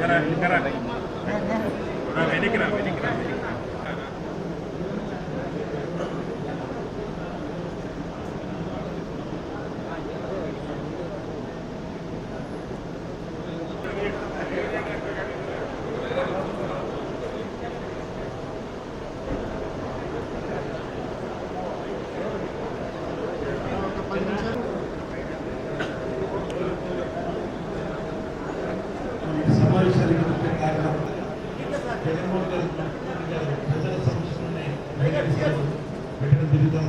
వెనక్కి రా వెనక్కి రా ఈ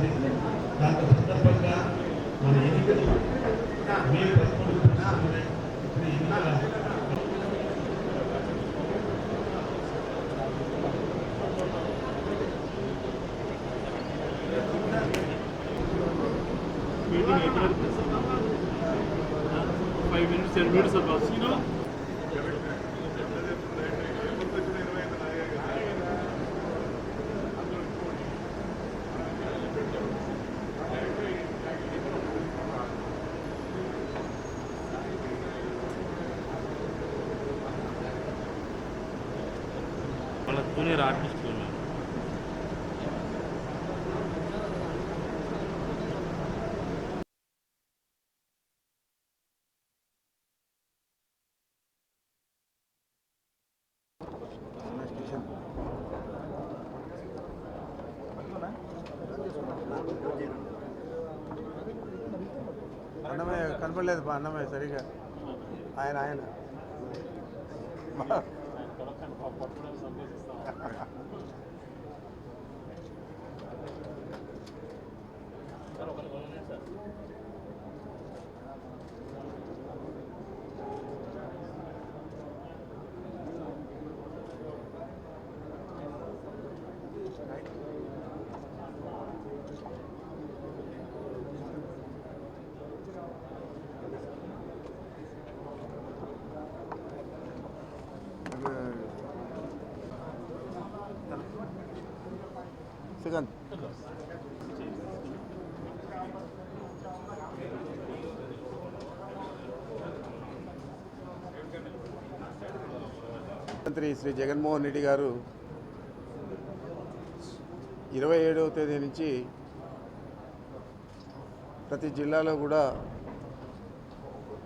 పెట్టడం జరుగుతుంది దాని సందర్భంగా మన ఎన్నికలు మే పదమూడు సంవత్సరంలోనే ఇప్పుడు ఎన్నికల meeting April. Five minutes, ten minutes of us, you know. వాళ్ళ జూనియర్ ఆర్టిస్టులు మేము అన్నమే కనపడలేదు మా అన్నమే సరిగా ఆయన ఆయన సార్ శ్రీకాంత్ ముఖ్యమంత్రి శ్రీ జగన్మోహన్ రెడ్డి గారు ఇరవై ఏడవ తేదీ నుంచి ప్రతి జిల్లాలో కూడా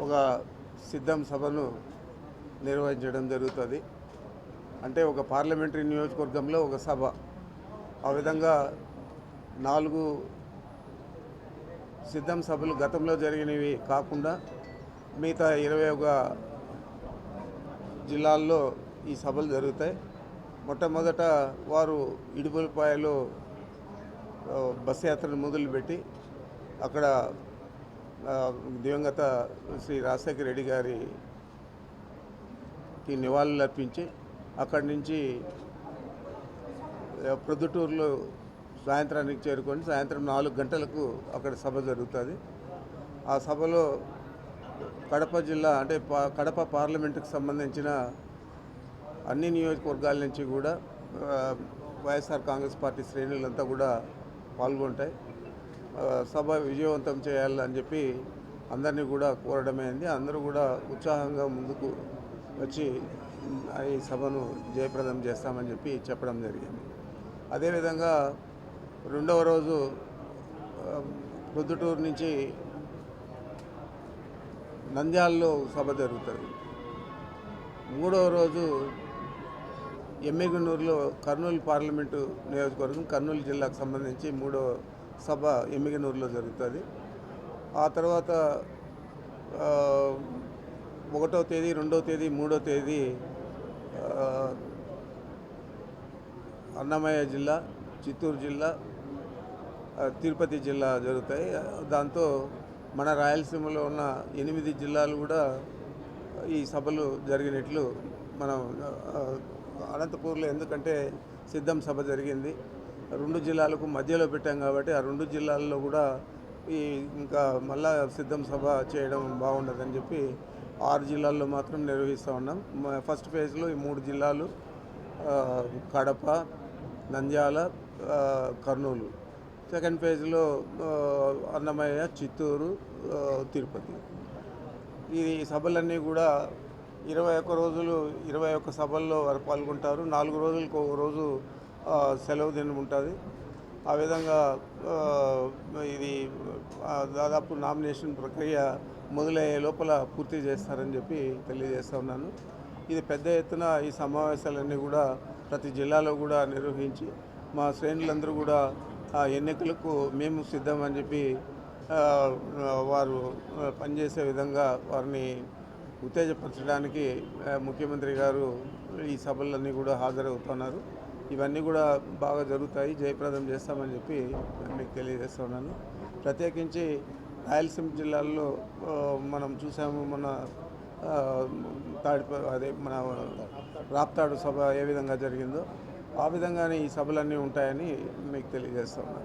ఒక సిద్ధం సభను నిర్వహించడం జరుగుతుంది. అంటే ఒక పార్లమెంటరీ నియోజకవర్గంలో ఒక సభ. ఆ విధంగా నాలుగు సిద్ధం సభలు గతంలో జరిగినవి కాకుండా మిగతా ఇరవై ఒక జిల్లాల్లో ఈ సభలు జరుగుతాయి. మొట్టమొదట వారు ఇడుపులపాయలో బస్ బస్సు యాత్రను మొదలుపెట్టి అక్కడ దివంగత శ్రీ రాజశేఖర రెడ్డి గారికి నివాళులు అర్పించి అక్కడి నుంచి ప్రొద్దుటూరులో సాయంత్రానికి చేరుకొని సాయంత్రం నాలుగు గంటలకు అక్కడ సభ జరుగుతుంది. ఆ సభలో కడప జిల్లా అంటే కడప పార్లమెంటుకు సంబంధించిన అన్ని నియోజకవర్గాల నుంచి కూడా వైఎస్ఆర్ కాంగ్రెస్ పార్టీ శ్రేణులంతా కూడా పాల్గొంటాయి. సభ విజయవంతం చేయాలని చెప్పి అందరినీ కూడా కోరడమైంది అందరూ కూడా ఉత్సాహంగా ముందుకు వచ్చి ఈ సభను జయప్రదం చేస్తామని చెప్పి చెప్పడం జరిగింది. అదేవిధంగా రెండవ రోజు ప్రొద్దుటూరు నుంచి నంద్యాలలో సభ జరుగుతుంది. మూడవ రోజు ఎమ్మిగనూరులో కర్నూలు పార్లమెంటు నియోజకవర్గం కర్నూలు జిల్లాకు సంబంధించి మూడో సభ ఎమ్మిగనూరులో జరుగుతుంది. ఆ తర్వాత ఒకటో తేదీ రెండో తేదీ మూడో తేదీ అన్నమయ్య జిల్లా చిత్తూరు జిల్లా తిరుపతి జిల్లా జరుగుతాయి. దాంతో మన రాయలసీమలో ఉన్న ఎనిమిది జిల్లాలు కూడా ఈ సభలు జరిగినట్లు మనం అనంతపూర్లో ఎందుకంటే సిద్ధం సభ జరిగింది. రెండు జిల్లాలకు మధ్యలో పెట్టాం కాబట్టి ఆ రెండు జిల్లాల్లో కూడా ఈ ఇంకా మళ్ళా సిద్ధం సభ చేయడం బాగుండదని చెప్పి ఆరు జిల్లాల్లో మాత్రం నిర్వహిస్తూ ఉన్నాం. ఫస్ట్ ఫేజ్లో ఈ మూడు జిల్లాలు కడప నంద్యాల కర్నూలు. సెకండ్ ఫేజ్లో అన్నమయ్య చిత్తూరు తిరుపతి. ఈ సభలన్నీ కూడా ఇరవై ఒక్క రోజులు ఇరవై ఒక్క సభల్లో వారు పాల్గొంటారు. నాలుగు రోజులకు ఒక రోజు సెలవు దినం ఉంటుంది. ఆ విధంగా ఇది దాదాపు నామినేషన్ ప్రక్రియ మొదలయ్యే లోపల పూర్తి చేస్తారని చెప్పి తెలియజేస్తా ఉన్నాను. ఇది పెద్ద ఎత్తున ఈ సమావేశాలన్నీ కూడా ప్రతి జిల్లాలో కూడా నిర్వహించి మా శ్రేణులందరూ కూడా ఆ ఎన్నికలకు మేము సిద్ధమని చెప్పి వారు పనిచేసే విధంగా వారిని ఉత్తేజపరచడానికి ముఖ్యమంత్రి గారు ఈ సభలన్నీ కూడా హాజరవుతున్నారు. ఇవన్నీ కూడా బాగా జరుగుతాయి. జయప్రదం చేస్తామని చెప్పి మీకు తెలియజేస్తున్నాను ప్రత్యేకించి రాయలసీమ జిల్లాల్లో మనం చూసాము మన ఆ, అదే మన రాప్తాడు సభ ఏ విధంగా జరిగిందో ఆ విధంగానే ఈ సభలన్నీ ఉంటాయని మీకు తెలియజేస్తున్నాను